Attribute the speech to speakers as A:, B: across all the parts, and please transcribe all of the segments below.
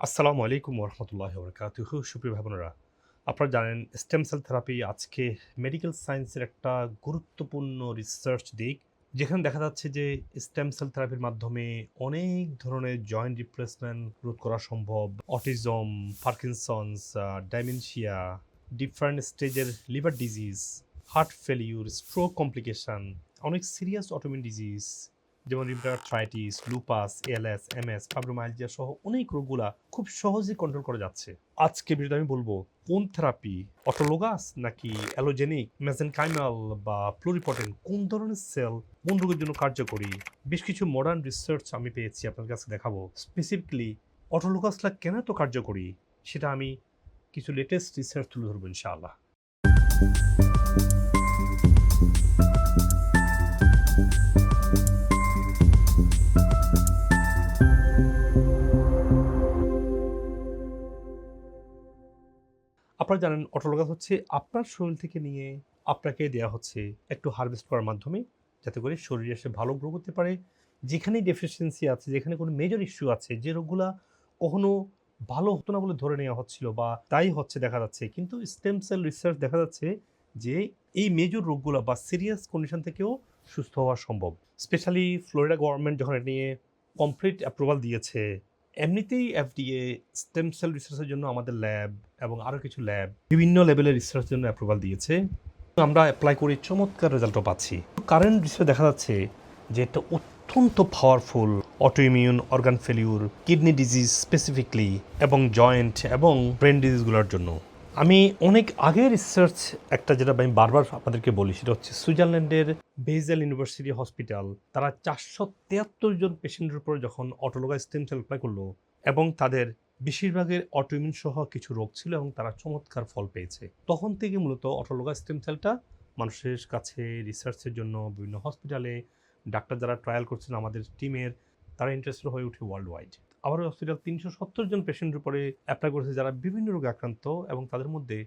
A: আসসালামু আলাইকুম রহমতুল্লাহ বরকাতুহ সুপ্রিয় ভাবনারা আপনারা জানেন স্টেম সেল থেরাপি আজকে মেডিকেল সায়েন্সের একটা গুরুত্বপূর্ণ রিসার্চ দিক, যেখানে দেখা যাচ্ছে যে স্টেম সেল থেরাপির মাধ্যমে অনেক ধরনের জয়েন্ট রিপ্লেসমেন্ট রোধ করা সম্ভব। অটিজম পার্কিনসন্স ডাইমেনশিয়া ডিফারেন্ট স্টেজের liver disease heart failure stroke complication অনেক সিরিয়াস অটোমিন ডিজিজ যেমন রিমপ্রাইটিস লুপাস এলএস এমএস ফাইব্রোমাইলজিয়া সহ অনেক রোগগুলা খুব সহজেই কন্ট্রোল করা যাচ্ছে। আজকে ভিডিওতে আমি বলব, কোন থেরাপি অটোলোগাস নাকি অ্যালোজেনিক মেজেনকাইমাল বা প্লোরিপটেন কোন ধরনের সেল কোন রোগের জন্য কার্যকরী? বেশ কিছু মডার্ন রিসার্চ আমি পেয়েছি আপনার কাছে দেখাবো। স্পেসিফিকলি অটোলোগাসলা কেন এত কার্যকরী? সেটা আমি কিছু লেটেস্ট রিসার্চ তুলে ধরবো, ইনশাআল্লাহ। আপনারা জানেন অটোলোগাস হচ্ছে আপনার শরীর থেকে নিয়ে আপনাকে দেওয়া হচ্ছে একটু হারভেস্ট করার মাধ্যমে, যাতে করে শরীরে এসে ভালো গ্রো করতে পারে। যেখানেই ডেফিসিয়েন্সি আছে, যেখানে কোনো মেজর ইস্যু আছে, যে রোগগুলা কখনো ভালো হতো না বলে ধরে নেওয়া হচ্ছিল বা তাই হচ্ছে দেখা যাচ্ছে। কিন্তু স্টেম সেল রিসার্চ দেখা যাচ্ছে যে এই মেজর রোগগুলো বা সিরিয়াস কন্ডিশন থেকেও সুস্থ হওয়া সম্ভব। স্পেশালি ফ্লোরিডা গভর্নমেন্ট যখন এটা নিয়ে কমপ্লিট অ্যাপ্রুভাল দিয়েছে এমনিতেই এফডিএ স্টেম সেল রিসার্চের জন্য আমাদের ল্যাব এবং আরও কিছু ল্যাব বিভিন্ন লেভেলের রিসার্চের জন্য অ্যাপ্রুভাল দিয়েছে। আমরা অ্যাপ্লাই করে চমৎকার রেজাল্টও পাচ্ছি। কারেন্ট রিসার্চ দেখা যাচ্ছে যে এটা অত্যন্ত powerful autoimmune organ failure kidney disease specifically এবং জয়েন্ট এবং ব্রেন ডিজিজগুলোর জন্য। আমি অনেক আগের রিসার্চ একটা যেটা আমি বারবার আপনাদেরকে বলি, সেটা হচ্ছে সুইজারল্যান্ডের বেজেল ইউনিভার্সিটি হসপিটাল। তারা চারশো তিয়াত্তর জন পেশেন্টের উপর যখন অটোলোগা স্টেম সেল অ্যাপ্লাই করল এবং তাদের বেশিরভাগের অটোইমিউন সহ কিছু রোগ ছিল এবং তারা চমৎকার ফল পেয়েছে। তখন থেকে মূলত অটোলোগা স্টেম সেলটা মানুষের কাছে রিসার্চের জন্য বিভিন্ন হসপিটালে ডাক্তার যারা ট্রায়াল করছেন আমাদের টিমের তারা ইন্টারেস্টেড হয়ে উঠে ওয়ার্ল্ড ওয়াইড আবার হসপিটাল তিনশো সত্তর জন পেশেন্টের উপরে অ্যাপ্লাই করেছে যারা বিভিন্ন রোগে আক্রান্ত এবং তাদের মধ্যে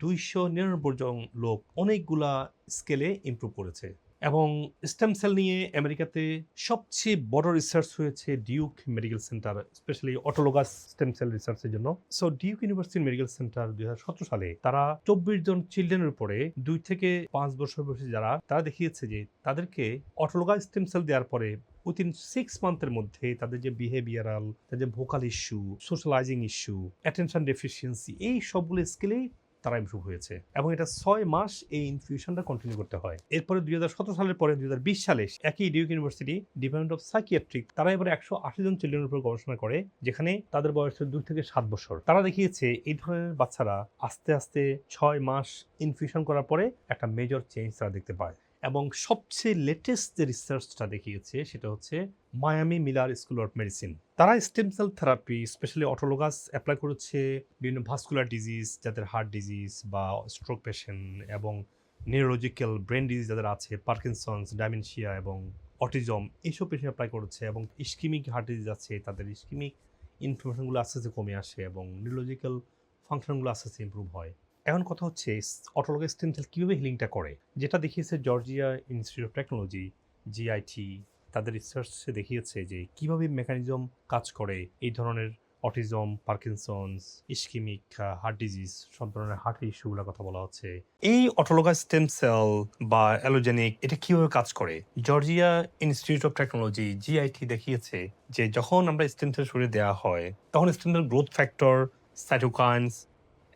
A: দুইশো নিরানব্বই জন লোক অনেকগুলা স্কেলে ইমপ্রুভ করেছে। এবং স্টেম সেল নিয়ে আমেরিকাতে সবচেয়ে বড় রিসার্চ হয়েছে Duke medical centre specially autologous stem cell রিসার্চের জন্য। So Duke university medical centre দুই হাজার সতেরো সালে তারা চব্বিশ জন চিলড্রেনের উপরে দুই থেকে পাঁচ বছর বয়সী যারা, তারা দেখিয়েছে যে তাদেরকে অটোলোগাস স্টেম সেল দেওয়ার পরে উইথিন সিক্স মান্থের মধ্যে তাদের যে বিহেভিয়ারাল তাদের vocal issue socialising issue attention deficiency এই সবগুলো স্কেলেই তারা ইমপ্রুভ হয়েছে। এবং এটা ছয় মাস এই ইনফিউশনটা কন্টিনিউ করতে হয়। এরপরে দুই হাজার সতেরো সালের পরে দুই হাজার বিশ সালে একই Duke university department of psychiatric তারা এবার একশো আশি জন চিলড্রেনের উপর গবেষণা করে, যেখানে তাদের বয়স দুই থেকে সাত বছর। তারা দেখিয়েছে এই ধরনের বাচ্চারা আস্তে আস্তে ছয় মাস ইনফিউশন করার পরে একটা মেজর চেঞ্জ তারা দেখতে পায়। এবং সবচেয়ে লেটেস্ট যে রিসার্চটা দেখিয়েছে সেটা হচ্ছে Miami Miller school of medicine তারা stem cell therapy specially autologous apply করেছে বিভিন্ন ভাস্কুলার ডিজিজ যাদের হার্ট ডিজিজ বা স্ট্রোক পেশেন্ট এবং নিউরোলজিক্যাল ব্রেন ডিজিজ যাদের আছে পার্কিনসন্স ডাইমেনশিয়া এবং অটিজম এইসব পেশেন্ট অ্যাপ্লাই করেছে এবং ইস্কিমিক হার্ট ডিজিজ আছে তাদের ইস্কিমিক ইনফরমেশনগুলো আস্তে আস্তে কমে আসে এবং নিউরোলজিক্যাল ফাংশনগুলো আস্তে আস্তে ইম্প্রুভ হয়। এখন কথা হচ্ছে অটোলগ স্টেম সেল কীভাবে হিলিংটা করে? যেটা দেখিয়েছে Georgia institute of technology GIT তাদের রিসার্চে দেখিয়েছে যে কীভাবে মেকানিজম কাজ করে এই ধরনের autism Parkinson's ischaemic heart disease সব ধরনের হার্ট ইস্যুগুলোর কথা বলা হচ্ছে। এই অটোলোগা স্টেম সেল বা অ্যালোজেনিক এটা কীভাবে কাজ করে? Georgia institute of technology GIT দেখিয়েছে যে যখন আমরা স্টেম সেল শরীরে দেওয়া হয়, তখন stem cell growth factor cytokines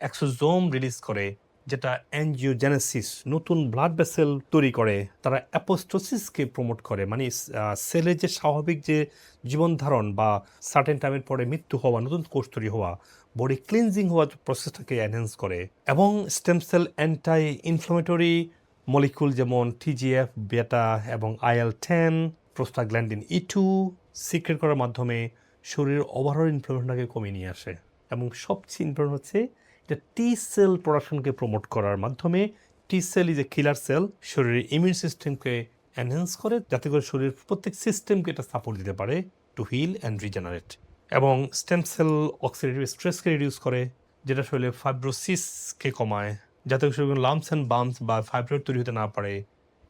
A: exosome release করে, যেটা অ্যানজিওজেনেসিস নতুন ব্লাড ভেসেল তৈরি করে, তারা অ্যাপোস্টোসিসকে প্রমোট করে মানে সেলের যে স্বাভাবিক যে জীবন ধারণ বা সার্টেন টাইমের পরে মৃত্যু হওয়া, নতুন কোষ তৈরি হওয়া বডি ক্লিনজিং হওয়ার প্রসেসটাকে এনহ্যান্স করে এবং stem cell anti inflammatory molecule যেমন টিজিএফ বেটা এবং IL ten prostaglandin E two secrete করার মাধ্যমে শরীরের ওভারঅল ইনফ্লামেশনটাকে কমিয়ে নিয়ে আসে। এবং সবচেয়ে ইম্পর্টেন্ট হচ্ছে এটা টি সেল প্রোডাকশনকে প্রমোট করার মাধ্যমে T cell is a killer cell শরীরের ইমিউন সিস্টেমকে এনহ্যান্স করে, যাতে করে শরীরের প্রত্যেক সিস্টেমকে এটা সাপোর্ট দিতে পারে টু হিল অ্যান্ড রিজেনারেট এবং স্টেম সেল অক্সিডেটিভ স্ট্রেসকে রিডিউস করে, যেটা শরীরে ফাইব্রোসিসকে কমায়, যাতে শরীরে লামস অ্যান্ড বামস বা ফাইব্রয়েড তৈরি হতে না পারে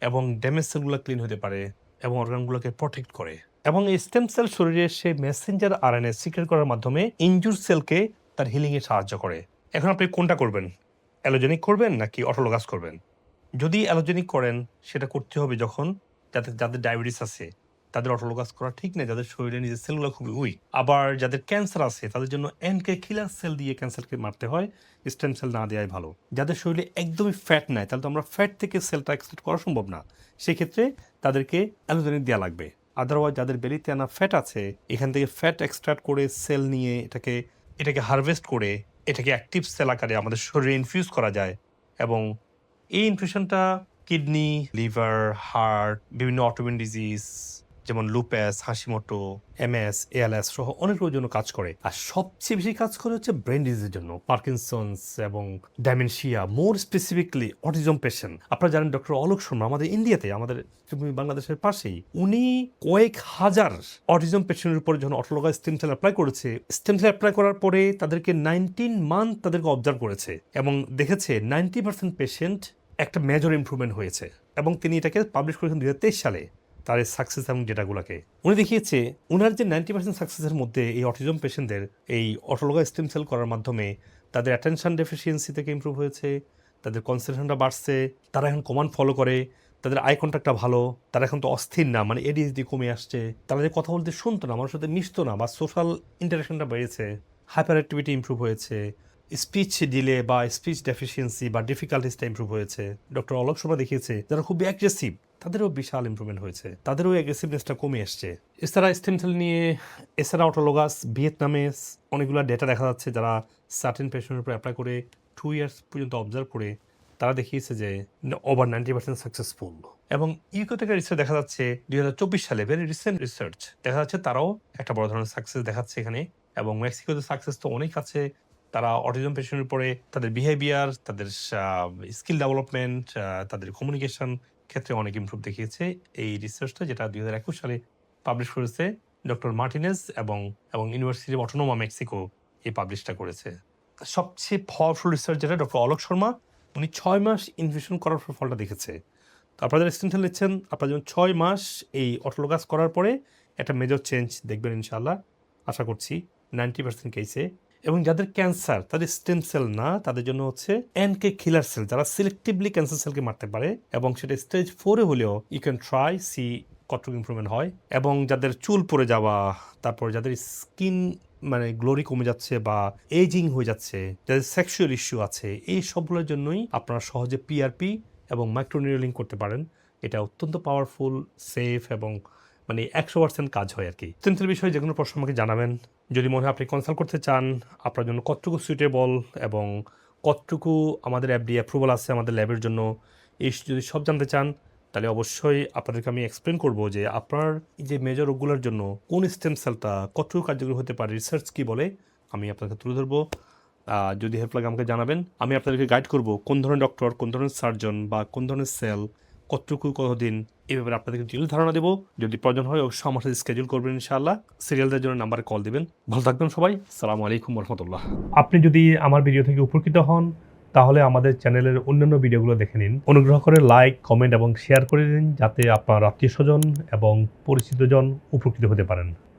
A: এবং ড্যামেজ সেলগুলো ক্লিন হতে পারে এবং অর্গানগুলোকে প্রোটেক্ট করে। এবং এই স্টেম সেল শরীরে সে মেসেঞ্জার আরএনএ সিক্রেট করার মাধ্যমে ইনজুর সেলকে তার হিলিংয়ে সাহায্য করে। এখন আপনি কোনটা করবেন? অ্যালোজেনিক করবেন নাকি অটোলোগাস করবেন? যদি অ্যালোজেনিক করেন, সেটা করতে হবে যখন যাদের যাদের ডায়াবেটিস আছে, তাদের অটোলোগাস করা ঠিক নেই, যাদের শরীরে নিজের সেলগুলো খুবই উইক। আবার যাদের ক্যান্সার আছে, তাদের জন্য এনকে কিলার সেল দিয়ে ক্যান্সারকে মারতে হয়, স্টেম সেল না দেওয়াই ভালো। যাদের শরীরে একদমই ফ্যাট নাই, তাহলে তো আমরা ফ্যাট থেকে সেলটা এক্সট্রাক্ট করা সম্ভব না। সেক্ষেত্রে তাদেরকে অ্যালোজেনিক দেওয়া লাগবে। আদারওয়াইজ যাদের বেলিতে আনা ফ্যাট আছে, এখান থেকে ফ্যাট এক্সট্রাক্ট করে সেল নিয়ে এটাকে এটাকে হারভেস্ট করে এটাকে অ্যাক্টিভ সেল আকারে আমাদের শরীরে ইনফিউজ করা যায় এবং এই ইনফিউশনটা কিডনি লিভার হার্ট বিভিন্ন অটোমিন ডিজিজ যেমন লুপ্যাস হাসিমোটো, এমএস, এএলএস সহ অনেক রোগের জন্য কাজ করে। আর সবচেয়ে বেশি কাজ করে হচ্ছে ব্রেন ডিজিজের জন্য পার্কিনসন্স এবং dementia more specifically autism patient আপনারা জানেন ডক্টর অলোক শর্মা আমাদের ইন্ডিয়াতে, আমাদের বাংলাদেশের পাশেই। উনি কয়েক হাজার অটিজম পেশেন্টের উপর যখন অটোলোগা স্টেম সেল অ্যাপ্লাই করেছে স্টেম সেল অ্যাপ্লাই করার পরে তাদেরকে নাইনটিন মান্থ তাদেরকে অবজার্ভ করেছে এবং দেখেছে নাইনটি পার্সেন্ট পেশেন্ট একটা মেজর ইমপ্রুভমেন্ট হয়েছে। এবং তিনি এটাকে পাবলিশ করেছেন দুই হাজার তেইশ সালে। এই সাকসেস এবং ডেটাগুলোকে উনি দেখিয়েছে, উনার যে নাইনটি পার্সেন্ট সাকসেসের মধ্যে এই অটিজম পেশেন্টদের এই অটোলোগা স্টেম সেল করার মাধ্যমে তাদের অ্যাটেনশন ডেফিসিয়েন্সি থেকে ইমপ্রুভ হয়েছে, তাদের কনসেন্ট্রেশনটা বাড়ছে, তারা এখন কমান্ড ফলো করে, তাদের আই কন্ট্যাক্টটা ভালো, তারা এখন তো অস্থির না মানে এডিএসডি কমে আসছে। তারা যে কথা বলতে শুনতো না, মানুষের সাথে মিশতো না, বা সোশ্যাল ইন্টারাকশনটা বেড়েছে হাইপার অ্যাক্টিভিটি ইমপ্রুভ হয়েছে স্পিচ ডিলে বা স্পিচ ডেফিসিয়েন্সি বা ডিফিকাল্টিসটা ইমপ্রুভ হয়েছে। ডক্টর অলোক শর্মা দেখিয়েছে, যারা খুবই অ্যাগ্রেসিভ তাদেরও বিশাল ইমপ্রুভমেন্ট হয়েছে। তাদেরও অ্যাগ্রেসিভনেসটা কমে এসছে। এছাড়া স্টেম সেল নিয়ে এছাড়া অটোলোগাস ভিয়েতনামে অনেকগুলো ডেটা দেখা যাচ্ছে যারা সার্টেন পেশেন্টের উপর অ্যাপ্লাই করে টু ইয়ার্স পর্যন্ত অবজার্ভ করে, তারা দেখিয়েছে যে ওভার নাইনটি পার্সেন্ট সাকসেসফুল এবং ইউকো থেকে রিসার্চ দেখা যাচ্ছে দুই হাজার চব্বিশ সালে ভেরি রিসেন্ট রিসার্চ দেখা যাচ্ছে তারাও একটা বড় ধরনের সাকসেস দেখাচ্ছে এখানে। এবং মেক্সিকোতে সাকসেস তো অনেক আছে। তারা অটিজম পেশেন্টের উপরে তাদের বিহেভিয়ার তাদের স্কিল ডেভেলপমেন্ট তাদের কমিউনিকেশন ক্ষেত্রে অনেক ইমপ্রুভ দেখিয়েছে। এই রিসার্চটা যেটা দুই হাজার একুশ সালে পাবলিশ করেছে ডক্টর মার্টিনেস এবং এবং ইউনিভার্সিটি অটোনোমা মেক্সিকো এই পাবলিশটা করেছে। সবচেয়ে পাওয়ারফুল রিসার্চ যেটা ডক্টর অলোক শর্মা, উনি ছয় মাস ইনভেশন করার পর ফলটা দেখেছে। তো আপনাদের স্টুডেন্ট নিচ্ছেন, আপনারা যেমন ছয় মাস এই অটোলোগাস করার পরে একটা মেজর চেঞ্জ দেখবেন ইনশাল্লাহ আশা করছি নাইনটি পার্সেন্ট কেসে এবং যাদের ক্যান্সার, তাদের স্টেম সেল না, তাদের জন্য হচ্ছে এনকে কিলার সেল যারা সিলেক্টিভলি ক্যান্সার সেলকে মারতে পারে এবং সেটা স্টেজ ফোরে হলেও ইউ ক্যান ট্রাই সি কতটুকু ইমপ্রুভমেন্ট হয় এবং যাদের চুল পড়ে যাওয়া, তারপর যাদের স্কিন মানে গ্লোরি কমে যাচ্ছে বা এজিং হয়ে যাচ্ছে, যাদের সেক্সুয়াল ইস্যু আছে, এই সবগুলোর জন্যই আপনারা সহজে পিআরপি এবং মাইক্রোনিউলিং করতে পারেন। এটা অত্যন্ত পাওয়ারফুল সেফ এবং মানে একশো পার্সেন্ট কাজ হয় আর কি। চিন্তার বিষয়ে যে কোনো প্রশ্ন আমাকে জানাবেন। যদি মনে হয় আপনি কনসাল্ট করতে চান, আপনার জন্য কতটুকু সুইটেবল এবং কতটুকু আমাদের অ্যাপডি অ্যাপ্রুভাল আছে আমাদের ল্যাবের জন্য, এই যদি সব জানতে চান, তাহলে অবশ্যই আপনাদেরকে আমি এক্সপ্লেন করব যে আপনার যে মেজর রোগগুলোর জন্য কোন স্টেম সেলটা কতটুকু কার্যকরী হতে পারে রিসার্চ কী বলে, আমি আপনাকে তুলে ধরবো। যদি হেল্প লাগে আমাকে জানাবেন। আমি আপনাদেরকে গাইড করব কোন ধরনের ডক্টর কোন ধরনের সার্জন বা কোন ধরনের সেল কতটুকু কতদিন এ ব্যাপারে আপনাদেরকে ডিটেল ধারণা দেবো। যদি প্রয়োজন হয় অবশ্যই আমার সাথে স্কেজুল করবেন ইনশাআল্লাহ। সিরিয়ালদের জন্য নাম্বারে কল দেবেন। ভালো থাকবেন সবাই। সালাম আলাইকুম রহমতুল্লাহ। আপনি যদি আমার ভিডিও থেকে উপকৃত হন, তাহলে আমাদের চ্যানেলের অন্যান্য ভিডিওগুলো দেখে নিন। অনুগ্রহ করে লাইক কমেন্ট এবং শেয়ার করে দিন, যাতে আপনার আত্মীয় স্বজন এবং পরিচিতজন উপকৃত হতে পারেন।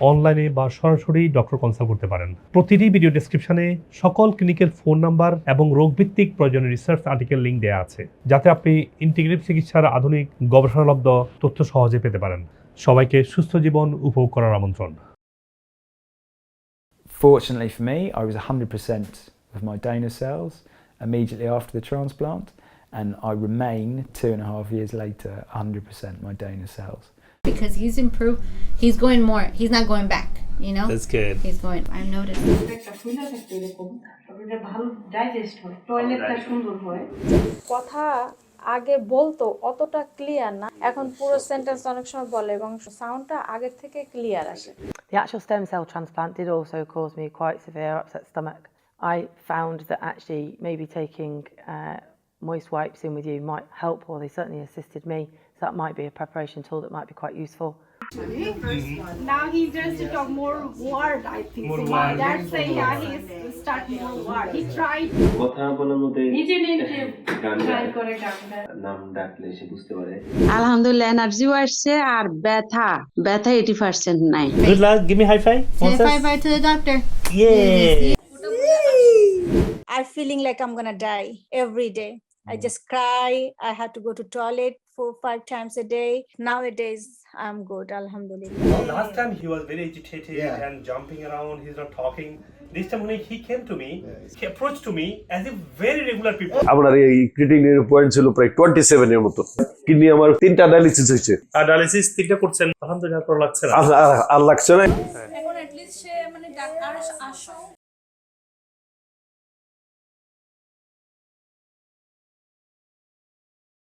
A: অনলাইনে বা সরাসরি ডক্টর কনসাল্ট করতে পারেন। প্রতিটি ভিডিও ডেসক্রিপশনে সকল ক্লিনিকের ফোন নাম্বার এবং রোগভিত্তিক প্রয়োজনীয় রিসার্চ আর্টিকেল লিঙ্ক দেওয়া আছে যাতে আপনি ইন্টিগ্রেটিভ চিকিৎসার আধুনিক গবেষণালব্ধ তথ্য সহজে পেতে পারেন। সবাইকে সুস্থ জীবন উপভোগ করার আমন্ত্রণ।
B: Fortunately for me, I was 100% of my donor cells immediately after the transplant, and I remain two and a half years later 100% my donor cells.
C: because he's improved. He's going more. He's not going back. You know,
A: That's good.
C: he's going. I've noticed.
D: একটা ফুলা থাকতো এরকম তবে এটা ভালো digest হয় টয়লেটটা সুন্দর হয়
E: কথা আগে বলতো অতটা ক্লিয়ার না এখন পুরো সেন্টেন্স অনেক সময় বলে এবং সাউন্ডটা আগের থেকে ক্লিয়ার আসে
F: The actual stem cell transplant did also cause me quite severe upset stomach. I found that actually maybe taking uh, moist wipes in with you might help, or they certainly assisted me. So that might be a preparation tool that might be quite useful.
G: now he just to talk more word i think
A: More
G: so
A: word.
G: that's say yeah he's start more word he tried
H: কথা বলার মধ্যে
D: নিজে নিজে
H: গান
D: try
H: গায়।
D: করে গানটা
H: নাম ডাকলে সে বুঝতে পারে
I: আলহামদুলিল্লাহ এনার্জিও আসছে আর ব্যথা ব্যথা এইটি পার্সেন্ট নাই
A: Good luck. Give me high five.
C: Say bye bye to the doctor.
A: Yeah.
J: I'm feeling like I'm gonna die every day. I just cry. I had to go to toilet Four, five times a day. Nowadays, I'm good. Alhamdulillah.
A: Last time he was very agitated yeah. and jumping around. He's not talking. This time when he came to me, he approached to me as if very regular people.
K: আপনার এই ক্রিটিনের point ছিল প্রায় twenty seven এর মতো kidney আমার তিনটা dialysis হয়েছে
A: আর dialysis তিনটা করছেন আলহামদুলিল্লাহ ভালো লাগছে না
K: আর লাগছে না
E: এখন অ্যাটলিস্ট সে মানে ডাক্তার